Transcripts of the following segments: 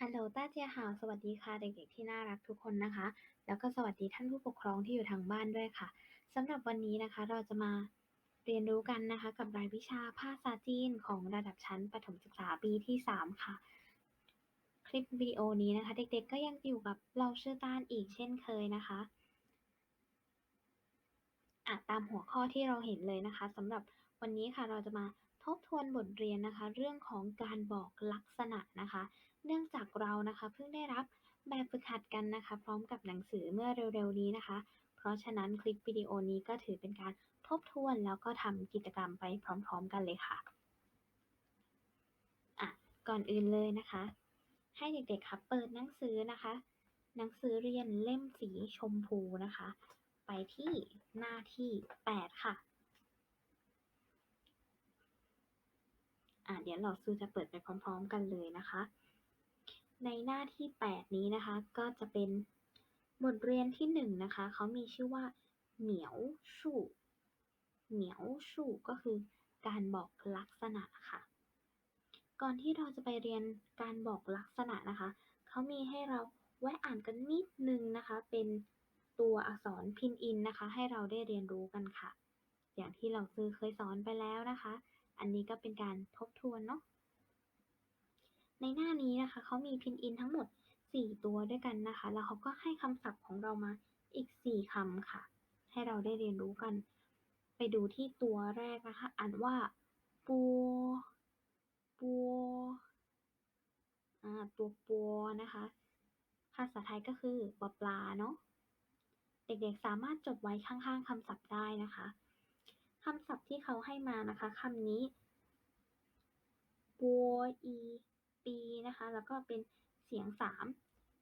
ฮัลโหลต้าเจียหาวสวัสดีค่ะเด็กๆที่น่ารักทุกคนนะคะ แล้วก็สวัสดีท่านผู้ปกครองที่อยู่ทางบ้านด้วยค่ะสำหรับวันนี้นะคะเราจะมาเรียนรู้กันนะคะ กับรายวิชาภาษาจีนของระดับชั้นประถมศึกษาปีที่ 3 ค่ะ คลิปวิดีโอนี้นะคะ เด็กๆก็ยังอยู่กับเราชื่อต้านอีกเช่นเคยนะคะอะตามหัวข้อที่เราเห็นเลยนะคะสำหรับวันนี้ค่ะเราจะมาทบทวนบทเรียนนะคะ เรื่องของการบอกลักษณะนะคะ เนื่องจากเรานะคะเพิ่งได้รับแบบฝึกหัดกันนะคะ พร้อมกับหนังสือเมื่อเร็วๆนี้นะคะ เพราะฉะนั้นคลิปวิดีโอนี้ก็ถือเป็นการทบทวนแล้วก็ทำกิจกรรมไปพร้อม ๆ กันเลยค่ะอะก่อนอื่นเลยนะคะ ให้เด็กๆค่ะเปิดหนังสือนะคะ หนังสือเรียนเล่มสีชมพูนะคะ ไปที่หน้าที่ 8 ค่ะอะเดี๋ยวเราซื้อจะเปิดไปพร้อม ๆ กันเลยนะคะ ในหน้าที่ 8 นี้นะคะ ก็จะเป็นบทเรียนที่1นะคะ เขามีชื่อว่า เหมียวสู่เหมียวสู่ก็คือการบอกลักษณะค่ะ ก่อนที่เราจะไปเรียนการบอกลักษณะนะคะ เขามีให้เราแวะอ่านกันนิดนึงนะคะ เป็นตัวอักษรพินอินนะคะ ให้เราได้เรียนรู้กันค่ะ อย่างที่เราซื้อเคยสอนไปแล้วนะคะ อันนี้ก็เป็นการทบทวนเนาะ ในหน้านี้นะคะเขามีพินอินทั้งหมด 4 ตัวด้วยกันนะคะ แล้วเขาก็ให้คำศัพท์ของเรามาอีก 4คำค่ะ ให้เราได้เรียนรู้กัน ไปดูที่ตัวแรกนะคะ อ่านว่าปัวปัวอ่าตัวปัวนะคะ ภาษาไทยก็คือปลาปลาเนาะ เด็กๆสามารถจดไว้ข้างๆคำศัพท์ได้นะคะคำศัพท์ที่เขาให้มานะคะคำนี้ปัวอี ปีนะคะ แล้วก็เป็นเสียงสาม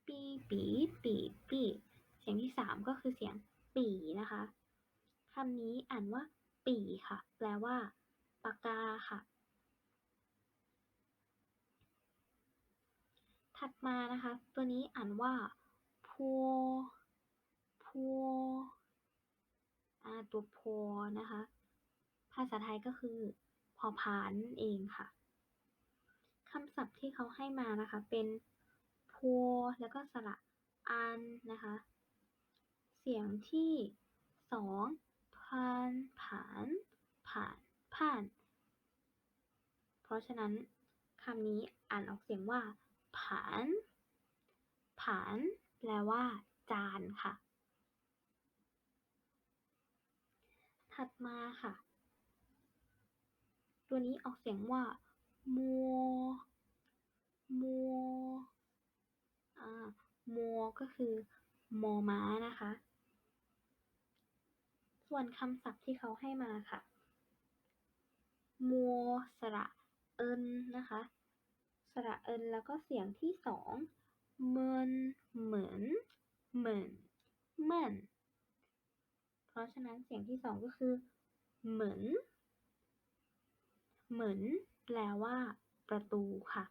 ปีปีปีปีเสียงที่สามก็คือเสียงปีนะคะคำนี้อ่านว่า ปีค่ะ แปลว่าปากกาค่ะ ถัดมานะคะ ตัวนี้อ่านว่าพัวพัวตัวพัวนะคะ ภาษาไทยก็คือ พอพานั่นเองค่ะ คำศัพท์ที่เขาให้มานะคะ เป็นพัวแล้วก็สระอันนะคะ เสียงที่สองผ่านผ่านผ่านผ่าน เพราะฉะนั้นคำนี้อ่านออกเสียงว่าผ่านผ่านแปลว่า จานค่ะ ถัดมาค่ะ ตัวนี้ออกเสียงว่า มัวมัวอ่ามัวก็คือมอม้านะคะ ส่วนคำศัพท์ที่เขาให้มาค่ะ มัวสระเอินนะคะ สระเอินแล้วก็เสียงที่สองเมินเหมือนเหมือนเหมือน เพราะฉะนั้นเสียงที่สองก็คือ เหมือน เหมือน แปลว่า ประตูค่ะ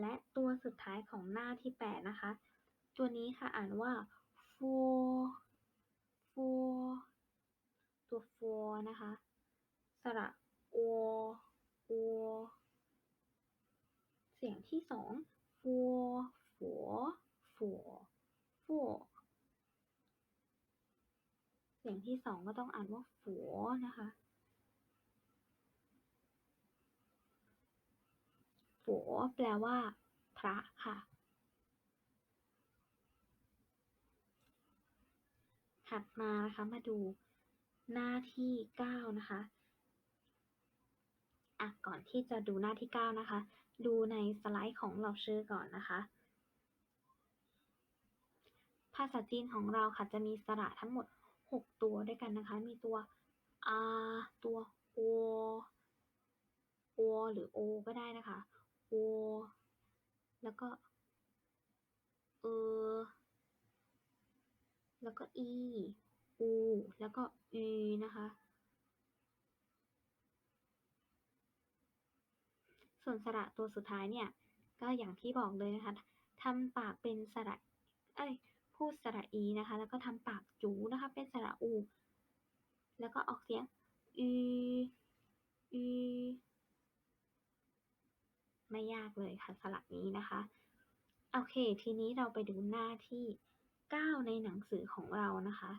และตัวสุดท้ายของหน้าที่แปดนะคะ ตัวนี้ค่ะอ่านว่าฟัวฟัวตัวฟัวนะคะ สระอัวอัวเสียงที่สองฟัวฝัวฝัวฝัวเสียงที่สองก็ต้องอ่านว่าฝัวนะคะฝัวแปลว่า พระค่ะ ถัดมานะคะมาดูหน้าที่เก้านะคะอะก่อนที่จะดูหน้าที่เก้านะคะ ดูในสไลด์ของเราชื่อก่อนนะคะภาษาจีนของเราค่ะจะมีสระทั้งหมด 6 ตัวด้วยกันนะคะ มีตัว a ตัว o o หรือ o ก็ได้นะคะ o แล้วก็เออแล้วก็ e u แล้วก็ u นะคะ ส่วนสระตัวสุดท้ายเนี่ย ก็อย่างที่บอกเลยนะคะทำปากเป็นสระ เอ้ย พูดสระอีนะคะ แล้วก็ทำปากจูนะคะ เป็นสระอู แล้วก็ออกเสียงอืออือไม่ยากเลยค่ะสระนี้นะคะ โอเค ทีนี้เราไปดูหน้าที่ 9 ในหนังสือของเรานะคะ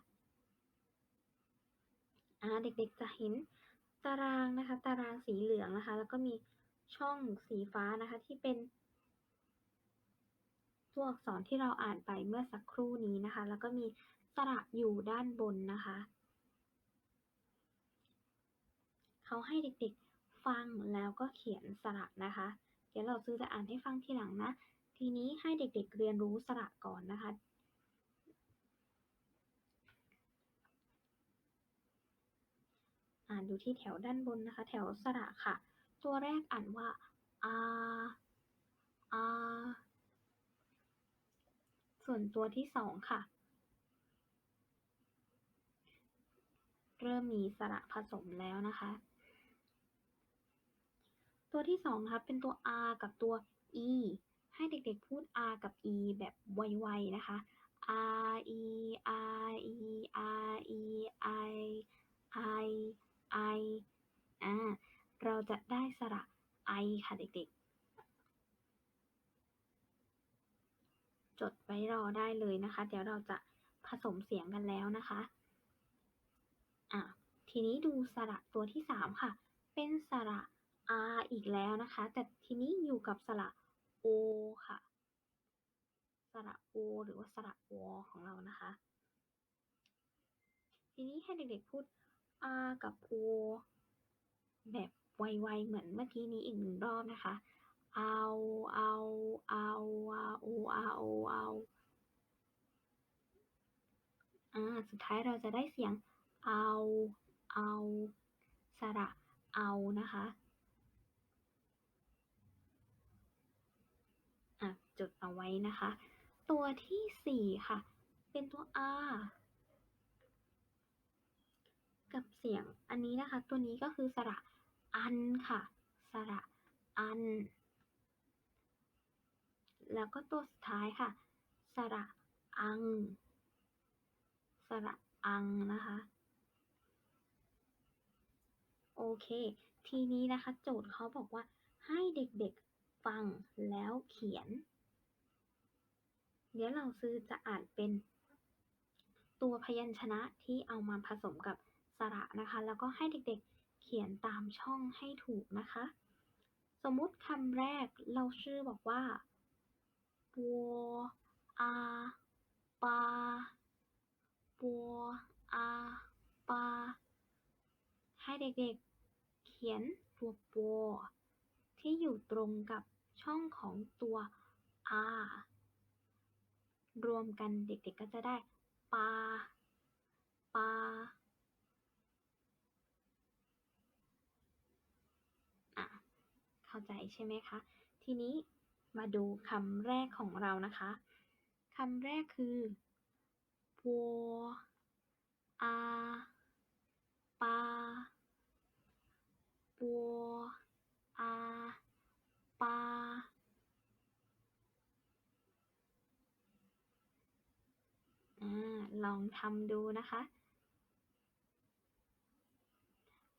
อ่าเด็กๆจะเห็นตารางนะคะ ตารางสีเหลืองนะคะ แล้วก็มีช่องสีฟ้านะคะที่เป็น ตัวอักษรที่เราอ่านไปเมื่อสักครู่นี้นะคะ แล้วก็มีสระอยู่ด้านบนนะคะ เขาให้เด็กๆฟังแล้วก็เขียนสระนะคะ เดี๋ยวเราซื้อจะอ่านให้ฟังทีหลังนะ ทีนี้ให้เด็กๆเรียนรู้สระก่อนนะคะอ่านดูที่แถวด้านบนนะคะ แถวสระค่ะ ตัวแรกอ่านว่าอาอา ส่วนตัวที่สองค่ะ เริ่มมีสระผสมแล้วนะคะ ตัวที่สองนะคะเป็นตัว r กับตัว e ให้เด็กๆพูด r กับ e แบบไวๆนะคะ r e r e r e i i i อ่าเราจะได้สระ i ค่ะเด็กๆ จดไว้รอได้เลยนะคะ เดี๋ยวเราจะผสมเสียงกันแล้วนะคะอะทีนี้ดูสระตัวที่สามค่ะ เป็นสระ r อีกแล้วนะคะ แต่ทีนี้อยู่กับสระ o ค่ะ สระ o หรือว่าสระวของเรานะคะ ทีนี้ให้เด็กๆพูด r กับ o แบบไวๆเหมือนเมื่อกี้นี้อีกหนึ่งรอบนะคะ เอาเอาเอาอาโออาโอเอาอ่าสุดท้ายเราจะได้เสียงเอาเอาสระเอานะคะอะจดเอาไว้นะคะ ตัวที่สี่ค่ะ เป็นตัว r กับเสียงอันนี้นะคะ ตัวนี้ก็คือสระอันค่ะ สระอัน แล้วก็ตัวสุดท้ายค่ะ สระอัง สระอังนะคะ โอเค ทีนี้นะคะโจทย์เขาบอกว่าให้เด็กๆฟังแล้วเขียน เดี๋ยวเราซื้อจะอ่านเป็น ตัวพยัญชนะที่เอามาผสมกับสระนะคะ แล้วก็ให้เด็กๆเขียนตามช่องให้ถูกนะคะ สมมุติคำแรกเราชื่อบอกว่า ปัวอาปาปัวอาปาให้เด็กๆ เขียนตัวปัวที่อยู่ตรงกับช่องของตัว r รวมกันเด็กๆก็จะได้ปาปาเข้าใจใช่ไหมคะ ทีนี้ มาดูคำแรกของเรานะคะ คำแรกคือปัวอาปาปัวอาปาลองทำดูนะคะ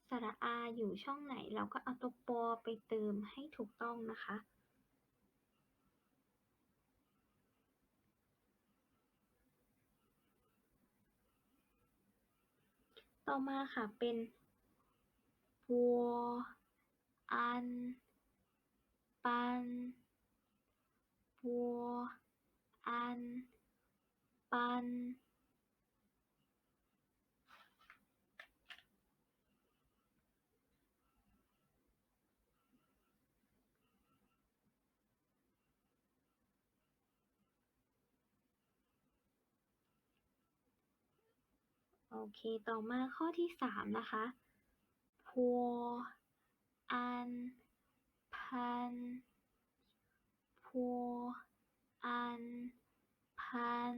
สระอาอยู่ช่องไหนเราก็เอาตัวปอไปเติมให้ถูกต้องนะคะ ต่อมาค่ะเป็นปัวอัน ปันปัวอัน ปัน อเค ต่อมาข้อที่สามนะคะพัวอัน พันพัวอัน พัน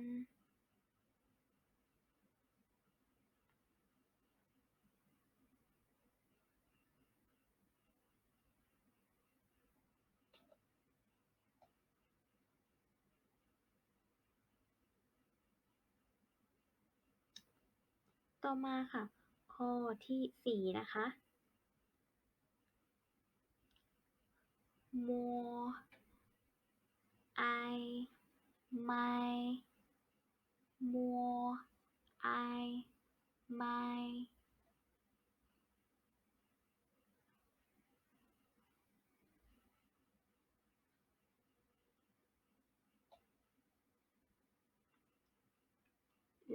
ต่อมาค่ะ ข้อที่สี่นะคะ more I my more I my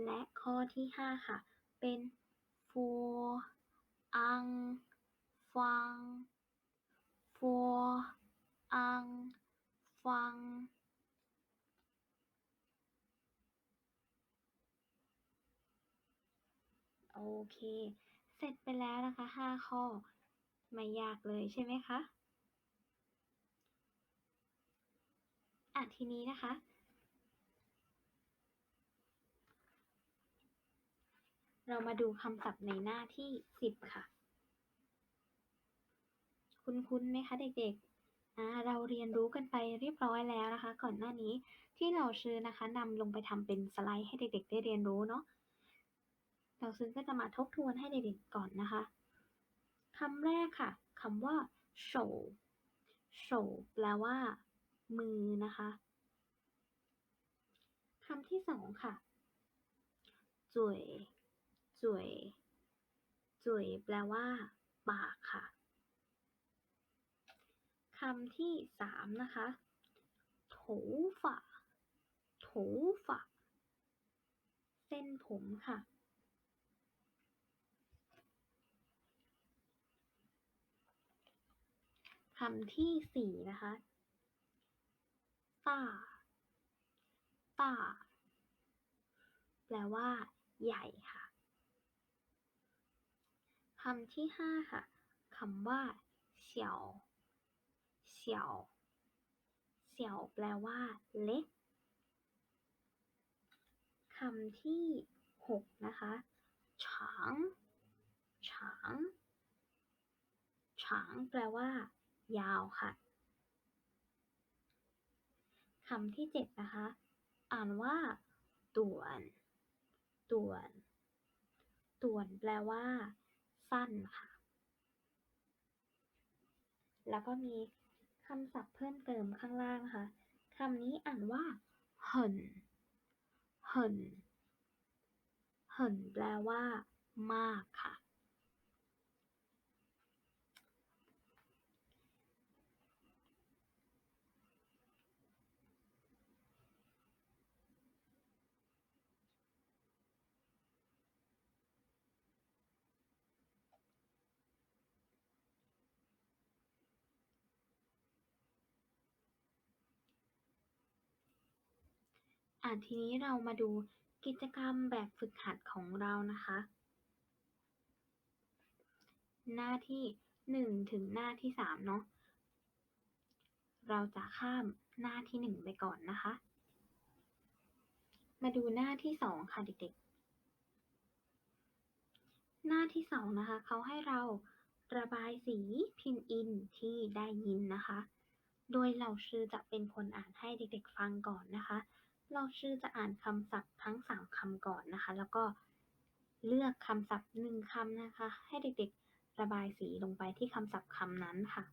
และข้อที่ 5 ค่ะ เป็น for อัง ฟัง for อัง ฟังโอเค เสร็จไปแล้วนะคะ5ข้อ ไม่ยากเลยใช่ไหมคะ อะทีนี้นะคะ เรามาดูคำศัพท์ในหน้าที่10ค่ะ คุ้นๆไหมคะเด็กๆอ่าเราเรียนรู้กันไปเรียบร้อยแล้วนะคะ ก่อนหน้านี้ที่เราซื้อนะคะนำลงไปทำเป็นสไลด์ให้เด็กๆ ได้เรียนรู้เนาะเราซื้อก็จะมาทบทวนให้เด็กๆก่อนนะคะคำแรกค่ะคำว่าโฉโฉแปลว่า มือนะคะคำที่สองค่ะจุ๋ย จุยจุยแปลว่า ปากค่ะคำที่สามนะคะโถฝาโถฝาเส้นผมค่ะคำที่สี่นะคะตาตาแปลว่า ใหญ่ค่ะ คำที่ห้าค่ะคำว่าเสี่ยวเสี่ยวเสี่ยวแปลว่า เล็กคำที่หกนะคะฉางฉางฉางแปลว่า ยาวค่ะคำที่เจ็ดนะคะ อ่านว่าต่วนต่วนต่วนแปลว่า สั้นค่ะ แล้วก็มีคำศัพท์เพิ่มเติมข้างล่างค่ะคำนี้อ่านว่าเหินเหินเหินแปลว่ามากค่ะ อะทีนี้เรามาดูกิจกรรมแบบฝึกหัดของเรานะคะ หน้าที่หนึ่งถึงหน้าที่สามเนาะเราจะข้ามหน้าที่หนึ่งไปก่อนนะคะ มาดูหน้าที่สองค่ะเด็กๆ หน้าที่สองนะคะ เขาให้เราระบายสีพินอินที่ได้ยินนะคะ โดยเหล่าชื่อจะเป็นคนอ่านให้เด็กๆฟังก่อนนะคะ เราชื่อจะอ่านคำศัพท์ทั้งสามคำก่อนนะคะ แล้วก็เลือกคำศัพท์หนึ่งคำนะคะ ให้เด็กๆระบายสีลงไปที่คำศัพท์คำนั้นค่ะ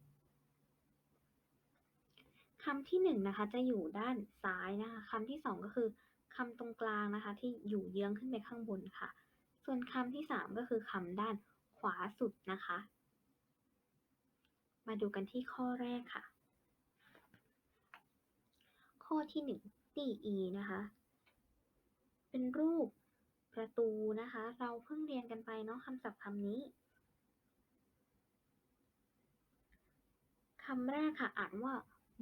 คำที่หนึ่งนะคะจะอยู่ด้านซ้ายนะคะคำที่สองก็คือคำตรงกลางนะคะ ที่อยู่เยื้องขึ้นไปข้างบนค่ะ ส่วนคำที่สามก็คือคำด้านขวาสุดนะคะ มาดูกันที่ข้อแรกค่ะ ข้อที่ห นึ่งตีอีนะคะ เป็นรูปประตูนะคะ เราเพิ่งเรียนกันไปเนาะคำศัพท์คำนี้คำแรกค่ะ อ่านว่า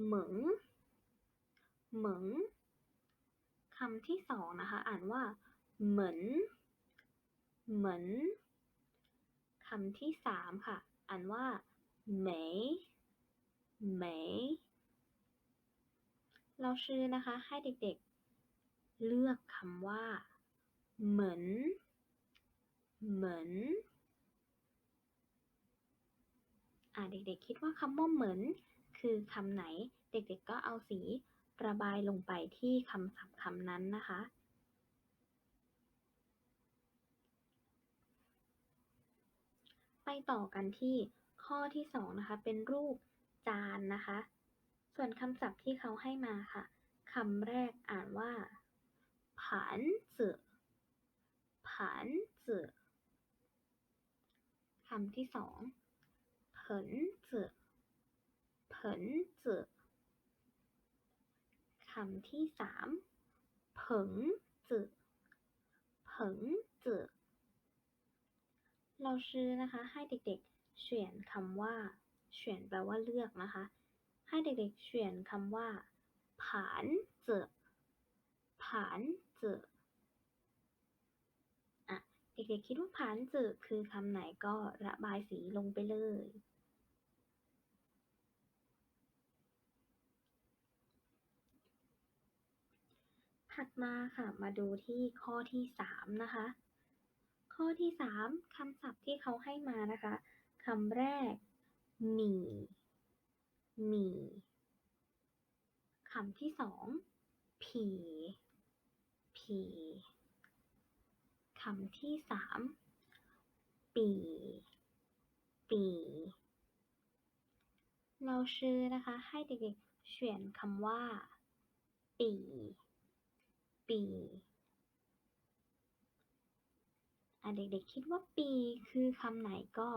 เหมิงเหมิงคำที่สองนะคะ อ่านว่า เหมือนเหมือนคำที่สามค่ะ อ่านว่าเหมยเหมย เราชื่อนะคะ ให้เด็กๆ เลือกคำว่า เหมือน เหมือน อ่าเด็กๆ คิดว่าคำว่าเหมือน คือคำไหน เด็กๆ ก็เอาสีระบายลงไปที่คำศัพท์คำนั้นนะคะ ไปต่อกันที่ข้อที่สองนะคะ เป็นรูปจานนะคะ ส่วนคำศัพท์ที่เขาให้มาค่ะคำแรกอ่านว่าผานเจือผานเจือคำที่สองเผินเจือเผินเจือคำที่สามเผิงจือเผิงจือเราชื่อนะคะให้เด็กๆเขียนคำว่าเขียนแปลว่าเลือกนะคะ ให้เด็กๆเขียนคำว่าผานเจอผานเจออะเด็กๆคิดว่าผานเจอคือคำไหนก็ระบายสีลงไปเลยถัดมาค่ะ มาดูที่ข้อที่สามนะคะ ข้อที่สามคำศัพท์ที่เขาให้มานะคะคำแรก หมี่ มีคำที่สอง ผีผีคำที่สาม ปี ปี เราชื่อนะคะ ให้เด็กๆเขียนคำว่า ปี ปีอะเด็กๆคิดว่าปีคือคำไหนก็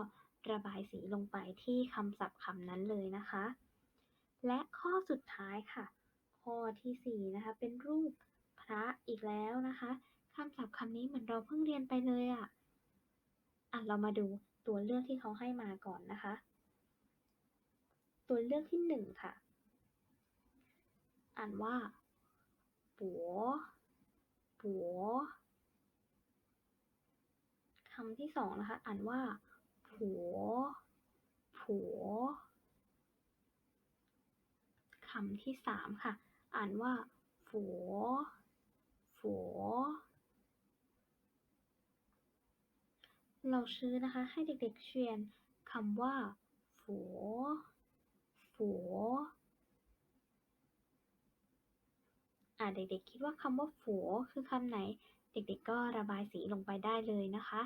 ระบายสีลงไปที่คำศัพท์คำนั้นเลยนะคะ และข้อสุดท้ายค่ะ ข้อที่สี่นะคะ เป็นรูปพระอีกแล้วนะคะคำศัพท์คำนี้เหมือนเราเพิ่งเรียนไปเลยอะ่ะ อะ เรามาดูตัวเลือกที่เขาให้มาก่อนนะคะ ตัวเลือกที่หนึ่งค่ะ อ่านว่าปัวปัวคำที่สองนะคะ อ่านว่าผัวผัว คำที่สามค่ะ อ่านว่าฝัวฝัวเราชื่อนะคะ ให้เด็กๆเขียนคำว่าฝัวฝัวอ่าเด็กๆคิดว่าคำว่าฝัวคือคำไหน เด็กๆก็ระบายสีลงไปได้เลยนะคะ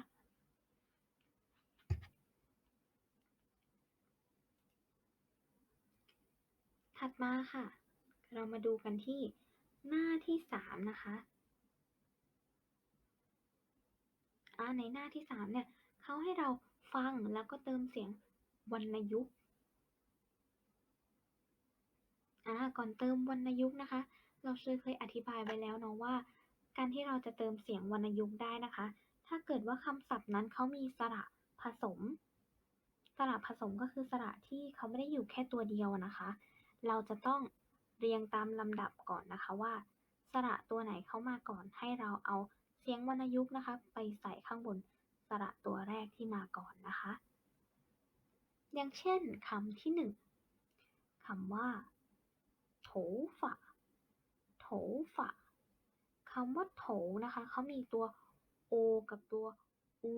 ถัดมาค่ะ เรามาดูกันที่หน้าที่สามนะคะอ่าในหน้าที่สามเนี่ยเขาให้เราฟังแล้วก็เติมเสียงวรรณยุกต์อ่าก่อนเติมวรรณยุกต์นะคะ เราเคยอธิบายไว้แล้วเนาะว่า การที่เราจะเติมเสียงวรรณยุกต์ได้นะคะ ถ้าเกิดว่าคำศัพท์นั้นเขามีสระผสม สระผสมก็คือสระที่เขาไม่ได้อยู่แค่ตัวเดียวนะคะ เราจะต้องเรียงตามลำดับก่อนนะคะว่า สระตัวไหนเข้ามาก่อน ให้เราเอาเสียงวรรณยุกต์นะคะ ไปใส่ข้างบนสระตัวแรกที่มาก่อนนะคะ อย่างเช่นคำที่หนึ่งคำว่าโถฝะโถฝะคำว่าโถนะคะเขามีตัว o กับตัว u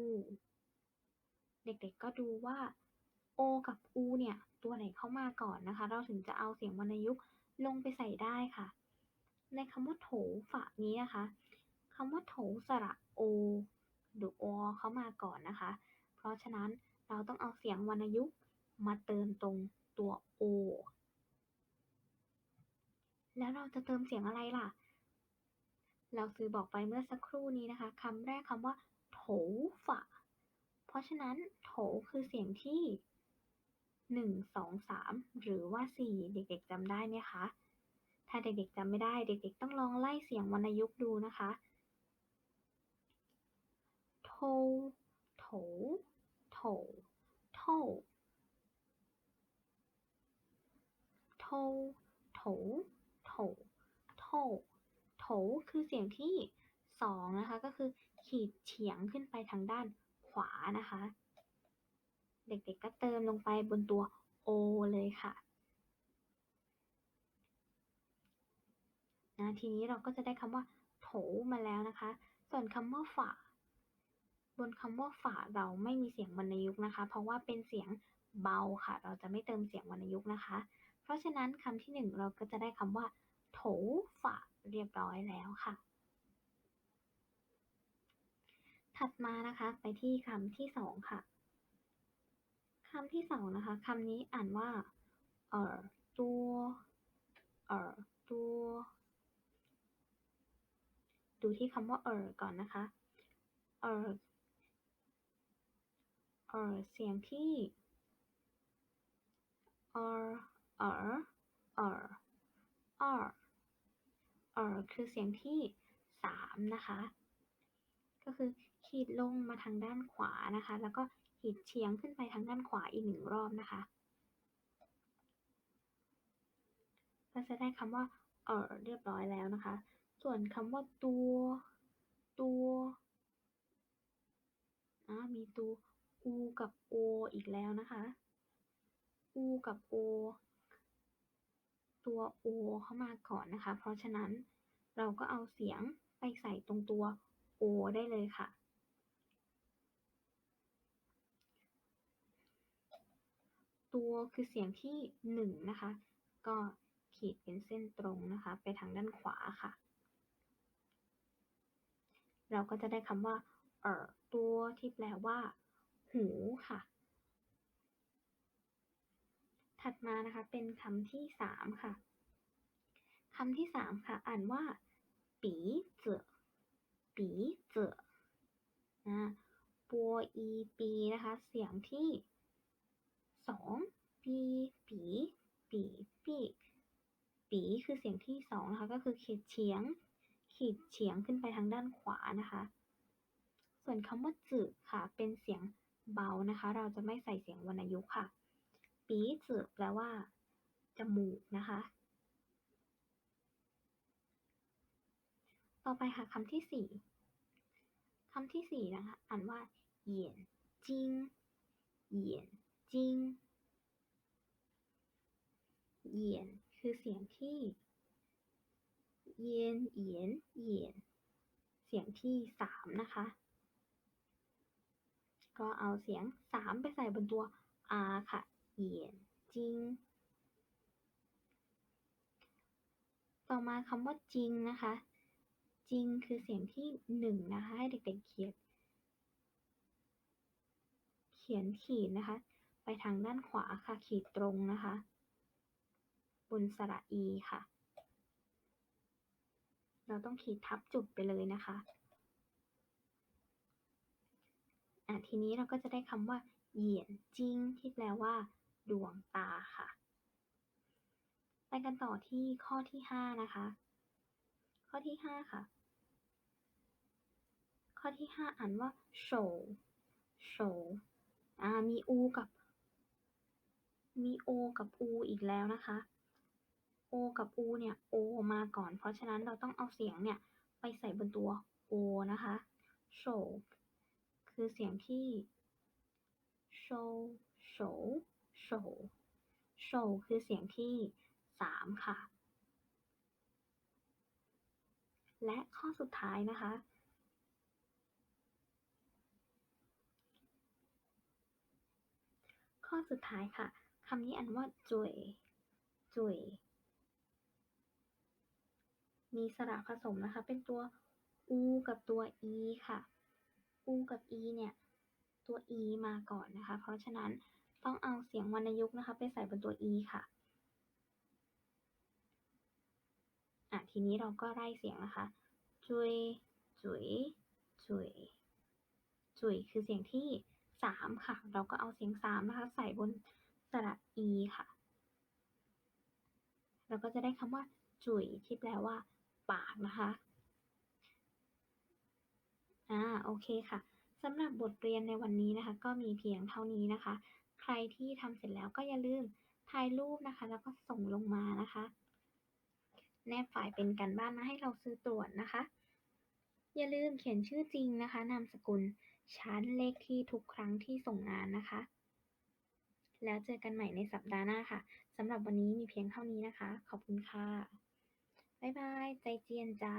เด็กๆก็ดูว่า o กับ u เนี่ย ตัวไหนเข้ามาก่อนนะคะ เราถึงจะเอาเสียงวรรณยุกต์ลงไปใส่ได้ค่ะ ในคำว่าโถฝะนี้นะคะคำว่าโถสระ o หรือ o เข้ามาก่อนนะคะ เพราะฉะนั้นเราต้องเอาเสียงวรรณยุกต์มาเติมตรงตัว o แล้วเราจะเติมเสียงอะไรล่ะ เราซื้อบอกไปเมื่อสักครู่นี้นะคะคำแรกคำว่าโถฝะ เพราะฉะนั้นโถคือเสียงที่ หนึ่งสอสามหรือว่าสี่เด็กๆจำได้ไหมคะ ถ้าเด็กๆจำไม่ได้เด็กๆ ต้องลองไล่เสียงวรรณยุกต์ดูนะคะโทโถโถโทโทโถโถโถโถคือเสียงที่สองนะคะ ก็คือขีดเฉียงขึ้นไปทางด้านขวานะคะ เด็กๆก็เติมลงไปบนตัว o เลยค่ะนะทีนี้เราก็จะได้คำว่าโถมาแล้วนะคะ ส่วนคำว่าฝาบนคำว่าฝาเราไม่มีเสียงวรรณยุกต์นะคะ เพราะว่าเป็นเสียงเบาค่ะ เราจะไม่เติมเสียงวรรณยุกต์นะคะ เพราะฉะนั้นคำที่หนึ่งเราก็จะได้คำว่า โถฝาเรียบร้อยแล้วค่ะ ถัดมานะคะไปที่คำที่สองค่ะ คำที่สองนะคะคำนี้อ่านว่าเอ่อตัวเอ่อตัวดูที่คำว่าเอ่อก่อนนะคะเอ่อเอ่อเสียงที่เอ่อเอ่อเอ่อเอ่อเอ่อคือเสียงที่สามนะคะ ก็คือขีดลงมาทางด้านขวานะคะ แล้วก็ ขีดเฉียงขึ้นไปทางด้านขวาอีกหนึ่งรอบนะคะ ก็จะได้คำว่าเออเรียบร้อยแล้วนะคะ ส่วนคำว่าตัว ตัวอ่ามีตัวอูกับโออีกแล้วนะคะอูกับโอตัวโอเข้ามาก่อนนะคะ เพราะฉะนั้นเราก็เอาเสียงไปใส่ตรงตัวโอได้เลยค่ะ ตัวคือเสียงที่หนึ่งนะคะ ก็ขีดเป็นเส้นตรงนะคะ ไปทางด้านขวาค่ะ เราก็จะได้คำว่าเอ่อตัวที่แปลว่า หูค่ะ ถัดมานะคะเป็นคำที่สามค่ะคำที่สามค่ะ อ่านว่าปีเจอปีเจอนะปัวอีปีนะคะ เสียงที่ สองปีปีปีปีปีคือเสียงที่สองนะคะ ก็คือขีดเฉียง ขีดเฉียงขึ้นไปทางด้านขวานะคะ ส่วนคำว่าจืดค่ะ เป็นเสียงเบานะคะ เราจะไม่ใส่เสียงวรรณยุกต์ค่ะ ปีจืดแปลว่าจมูกนะคะ ต่อไปค่ะคำที่สี่คำที่สี่นะคะ อ่านว่าเหยียนจิงเหยียน จิง เหยียน คือเสียงที่ เยียนเหยียนเหยียน เสียงที่สามนะคะ ก็เอาเสียงสามไปใส่บนตัว r ค่ะ เหยียนจิง ต่อมาคำว่าจริงนะคะ จริงคือเสียงที่หนึ่งนะคะ ให้เด็กๆเขียน เขียนขีดนะคะ ทางด้านขวาค่ะ ขีดตรงนะคะ บนสระอีค่ะ เราต้องขีดทับจุดไปเลยนะคะอะทีนี้เราก็จะได้คำว่า เหยียนจิ้งที่แปลว่า ดวงตาค่ะ ไปกันต่อที่ข้อที่ห้านะคะ ข้อที่ห้าค่ะ ข้อที่ห้าอ่านว่าโฉโฉอ่ามีอูกับ มีโอกับอูอีกแล้วนะคะโอกับอูเนี่ยโอมาก่อน เพราะฉะนั้นเราต้องเอาเสียงเนี่ย ไปใส่บนตัวโอนะคะโฉคือเสียงที่โฉโฉโฉโฉคือเสียงที่สามค่ะ และข้อสุดท้ายนะคะ ข้อสุดท้ายค่ะ คำนี้อ่านว่าจุยจุยมีสระผสมนะคะ เป็นตัวอูกับตัวอีค่ะอูกับอีเนี่ยตัวอีมาก่อนนะคะ เพราะฉะนั้นต้องเอาเสียงวรรณยุกต์นะคะ ไปใส่บนตัวอีค่ะอะทีนี้เราก็ไล่เสียงนะคะจุยจุยจุยจุยคือเสียงที่สามค่ะ เราก็เอาเสียงสามนะคะ ใส่บน สระอีค่ะ เราก็จะได้คำว่า จุยที่แปลว่า ปากนะคะ อ่าโอเคค่ะสำหรับบทเรียนในวันนี้นะคะ ก็มีเพียงเท่านี้นะคะ ใครที่ทำเสร็จแล้วก็อย่าลืมถ่ายรูปนะคะ แล้วก็ส่งลงมานะคะ แนบไฟล์เป็นกันบ้านมาให้เราซื้อตรวจนะคะ อย่าลืมเขียนชื่อจริงนะคะ นามสกุลชั้นเลขที่ทุกครั้งที่ส่งงานนะคะ แล้วเจอกันใหม่ในสัปดาห์หน้าค่ะสำหรับวันนี้มีเพียงเท่านี้นะคะ ขอบคุณค่ะ บ๊ายบาย ใจเจียนจ้า